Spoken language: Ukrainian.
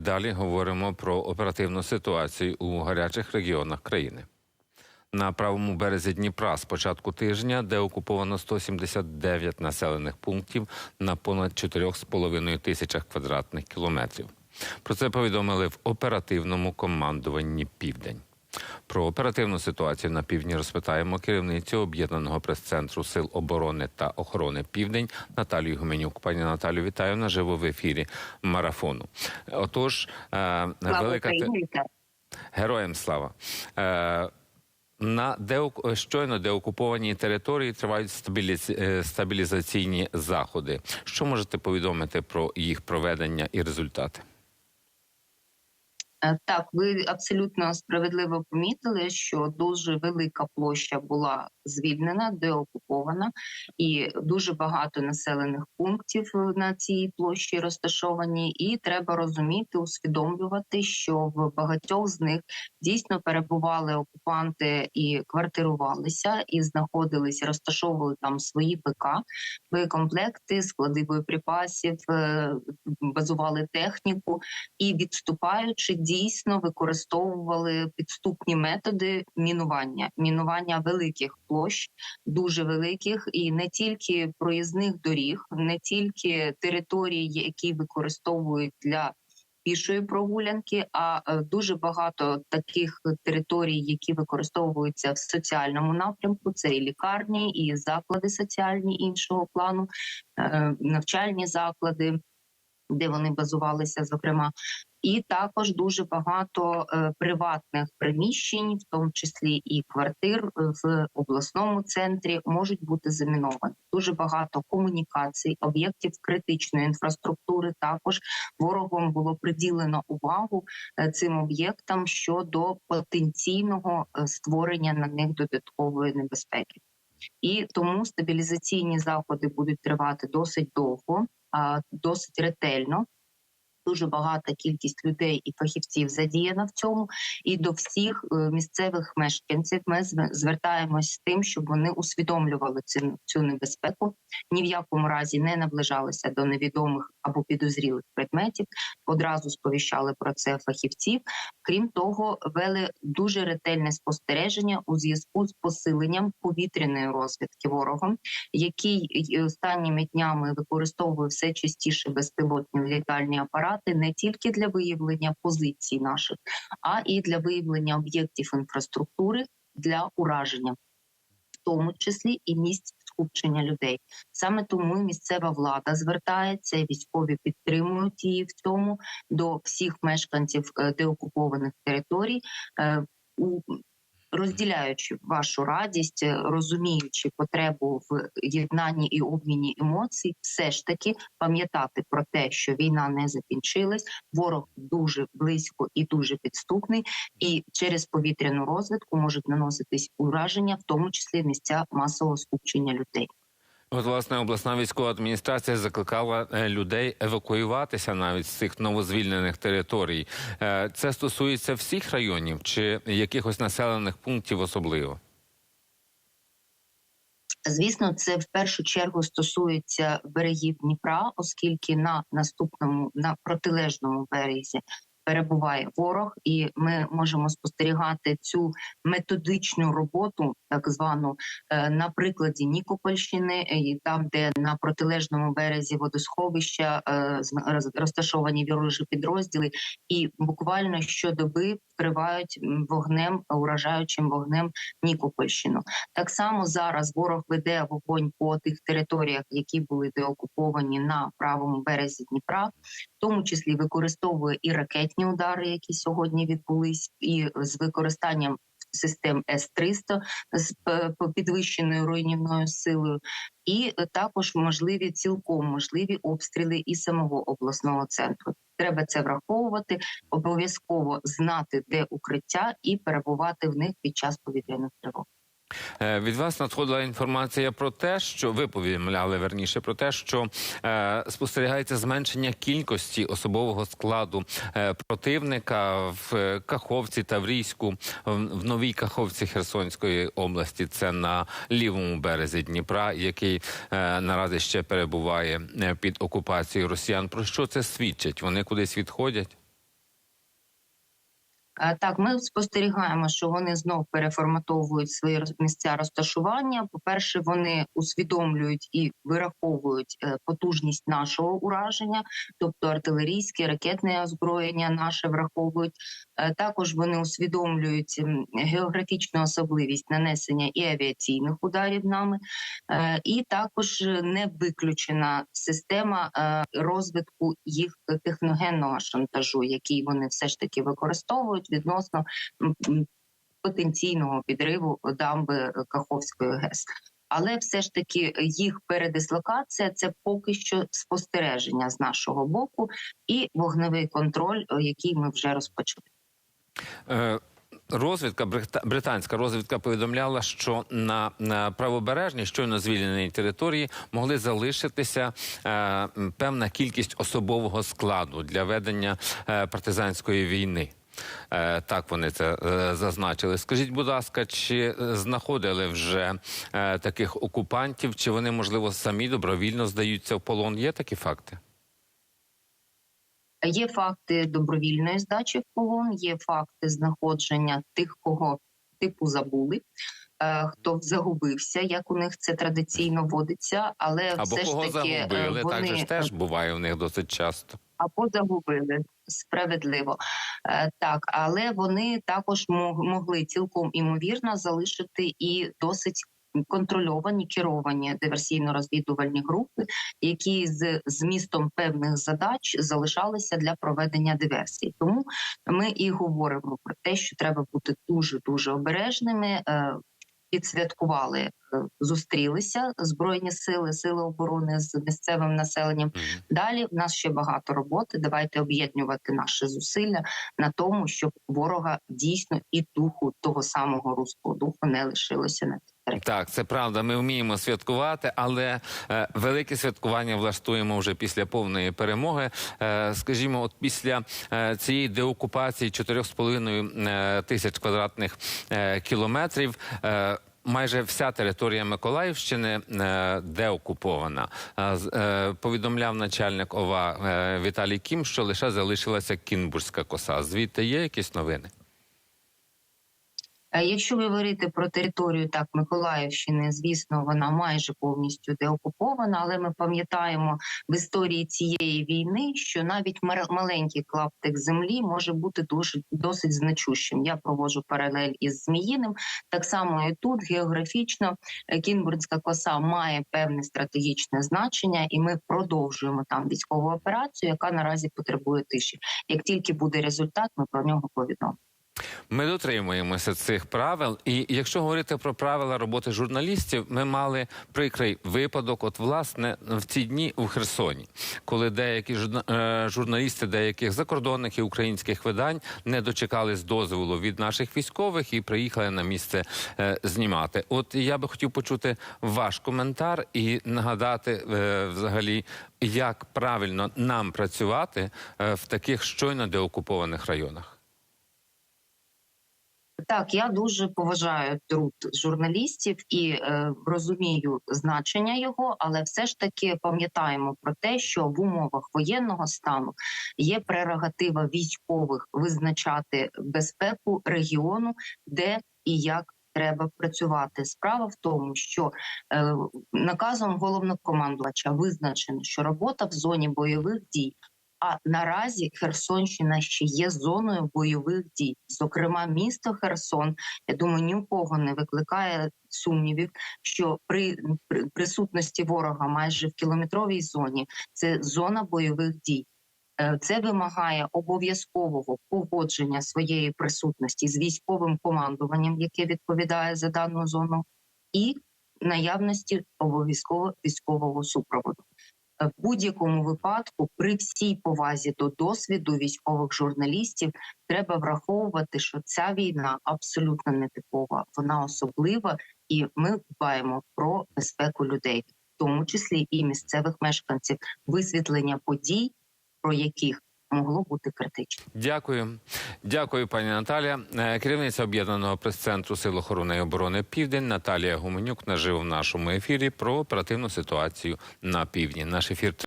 Далі говоримо про оперативну ситуацію у гарячих регіонах країни. На правому березі Дніпра з початку тижня, де окуповано 179 населених пунктів на понад 4,5 тисячах квадратних кілометрів. Про це повідомили в оперативному командуванні Південь. Про оперативну ситуацію на півдні розпитаємо керівницю об'єднаного прес-центру сил оборони та охорони Південь Наталію Гуменюк. Пані Наталю, вітаю наживо в ефірі марафону. Отож, е, Слава велика Героям слава. Е, на деок... щойно деокупованій території тривають стабіліз... е, стабілізаційні заходи. Що можете повідомити про їх проведення і результати? Е, Так, ви абсолютно справедливо помітили, що дуже велика площа була звільнена, деокупована, і дуже багато населених пунктів е, на цій площі розташовані. І треба розуміти, усвідомлювати, що в багатьох з них дійсно перебували окупанти і квартирувалися, і знаходились, розташовували там свої ПК, боєкомплекти, склади боєприпасів, е, базували техніку і відступаючи, дійсно використовували підступні методи мінування, мінування великих площ, дуже великих, і не тільки проїзних доріг, не тільки території, які використовують для пішої прогулянки, а е, дуже багато таких територій, які використовуються в соціальному напрямку. Це і лікарні, і заклади соціальні іншого плану, е, навчальні заклади де вони базувалися, зокрема, і також дуже багато е, приватних приміщень, в тому числі і квартир е, в обласному центрі, можуть бути заміновані. Дуже багато комунікацій, об'єктів критичної інфраструктури. Також ворогом було приділено увагу е, цим об'єктам щодо потенційного створення на них додаткової небезпеки. І тому стабілізаційні заходи будуть тривати досить довго, досить ретельно. Дуже багата кількість людей і фахівців задіяна в цьому, і до всіх е, місцевих мешканців ми зв- звертаємось з тим, щоб вони усвідомлювали цю, цю небезпеку, ні в якому разі не наближалися до невідомих або підозрілих предметів. Одразу сповіщали про це фахівців. Крім того, вели дуже ретельне спостереження у зв'язку з посиленням повітряної розвідки ворогом, який останніми днями використовує все частіше безпілотні літальні апарати не тільки для виявлення позицій наших, а і для виявлення об'єктів інфраструктури для ураження, в тому числі і місць скупчення людей. Саме тому місцева влада звертається, військові підтримують її в цьому до всіх мешканців е, деокупованих територій. е, у Розділяючи вашу радість, е, розуміючи потребу в єднанні і обміні емоцій, все ж таки пам'ятати про те, що війна не закінчилась, ворог дуже близько і дуже підступний, і через повітряну розвідку можуть наноситись ураження, в тому числі місця масового скупчення людей. От, власне, обласна військова адміністрація закликала е, людей евакуюватися навіть з цих новозвільнених територій. Е, Це стосується всіх районів чи якихось населених пунктів особливо? Звісно, це в першу чергу стосується берегів Дніпра, оскільки на наступному на протилежному березі перебуває ворог, і ми можемо спостерігати цю методичну роботу, так звану е, на прикладі Нікопольщини, е, і там, де на протилежному березі водосховища е, розташовані ворожі підрозділи, і буквально щодоби вкривають вогнем, уражаючим вогнем Нікопольщину. Так само зараз ворог веде вогонь по тих територіях, які були деокуповані на правому березі Дніпра, в тому числі використовує і ракетні удари, які сьогодні відбулись, і з використанням систем С-300 з п- п- підвищеною руйнівною силою, і е, також можливі цілком можливі обстріли і самого обласного центру. Треба це враховувати, обов'язково знати, де укриття, і перебувати в них під час повітряних тривог. Е, Від вас надходила інформація про те, що ви повідомляли верніше про те, що е, спостерігається зменшення кількості особового складу е, противника в е, Каховці Таврійську, в, в новій Каховці Херсонської області. Це на лівому березі Дніпра, який е, наразі ще перебуває е, під окупацією Росіян. Про що це свідчить? Вони кудись відходять? Е, Так, ми спостерігаємо, що вони знов переформатовують свої місця розташування. По-перше, вони усвідомлюють і вираховують е, потужність нашого ураження, тобто артилерійське, ракетне озброєння наше враховують. Е, Також вони усвідомлюють географічну особливість нанесення і авіаційних ударів нами, і також не виключена система розвитку їх техногенного шантажу, який вони все ж таки використовують відносно потенційного підриву дамби Каховської ГЕС. Але все ж таки їх передислокація це поки що спостереження з нашого боку і вогневий контроль, е, який ми вже розпочали. Е, Розвідка брита- британська розвідка повідомляла, що на, на правобережній щойно звільненій території могли залишитися е, певна кількість особового складу для ведення е, партизанської війни. Е, так вони це е, зазначили. Скажіть, будь ласка, чи е, знаходили вже таких окупантів, чи вони можливо самі добровільно здаються в полон? Є такі факти? Є факти добровільної здачі в полон, є факти знаходження тих, кого типу забули, е, хто загубився, як у них це традиційно водиться, але Або все кого ж таки е, загубили? вони Так же ж теж буває в них досить часто. або загубили справедливо. Е, Так, але вони також мог- могли цілком імовірно залишити і досить контрольовані керовані диверсійно-розвідувальні групи, які з змістом певних задач залишалися для проведення диверсій. Тому ми і говоримо про те, що треба бути дуже дуже обережними. е, Підсвяткували, е, зустрілися збройні сили, сили оборони з місцевим населенням. Далі в нас ще багато роботи. Давайте об'єднувати наші зусилля на тому, щоб ворога дійсно і духу того самого руського духу не лишилося на. Так, це правда. Ми вміємо святкувати, але е, велике святкування влаштуємо вже після повної перемоги. Е, скажімо, от після е, цієї деокупації 4,5 е, тисяч квадратних е, кілометрів. Е, Майже вся територія Миколаївщини е, деокупована. Е, повідомляв начальник ОВА Віталій Кім, що лише залишилася Кінбурзька коса. Звідти є якісь новини? Якщо говорити про територію так Миколаївщини, звісно, вона майже повністю деокупована, але ми пам'ятаємо в історії цієї війни, що навіть маленький клаптик землі може бути дуже досить значущим. Я проводжу паралель із Зміїним. Так само і тут географічно е, Кінбурнська коса має певне стратегічне значення, і ми продовжуємо там військову операцію, яка наразі потребує тиші. Як тільки буде результат, ми про нього повідомимо. Ми дотримуємося цих правил, і якщо говорити про правила роботи журналістів, ми мали прикрий випадок. От власне в ці дні у Херсоні, коли деякі е, журналісти деяких закордонних і українських видань не дочекались дозволу від наших військових і приїхали на місце е, знімати. От я би хотів почути ваш коментар і нагадати е, взагалі, як правильно нам працювати в таких щойно деокупованих районах. Так, я дуже поважаю труд журналістів і е, розумію значення його, але все ж таки пам'ятаємо про те, що в умовах воєнного стану є прерогатива військових визначати безпеку регіону, де і як. Треба працювати. Справа в тому, що е, наказом головнокомандувача визначено, що робота в зоні бойових дій а наразі Херсонщина ще є зоною бойових дій. Зокрема, місто Херсон, я думаю, ні у кого не викликає сумнівів, що при, при присутності ворога майже в кілометровій зоні це зона бойових дій. Е, Це вимагає обов'язкового погодження своєї присутності з військовим командуванням, яке відповідає за дану зону, і наявності обов'язково військового супроводу. Е, В будь-якому випадку, при всій повазі до досвіду військових журналістів, треба враховувати, що ця війна абсолютно нетипова, вона особлива, і ми дбаємо про безпеку людей, в тому числі і місцевих мешканців, висвітлення подій, про яких могло бути критично. Дякую, дякую, пані Наталія. Е, Керівниця об'єднаного прес-центру Сил охорони і оборони Південь Наталія Гуменюк нажив в нашому ефірі про оперативну ситуацію на півдні. Наш ефір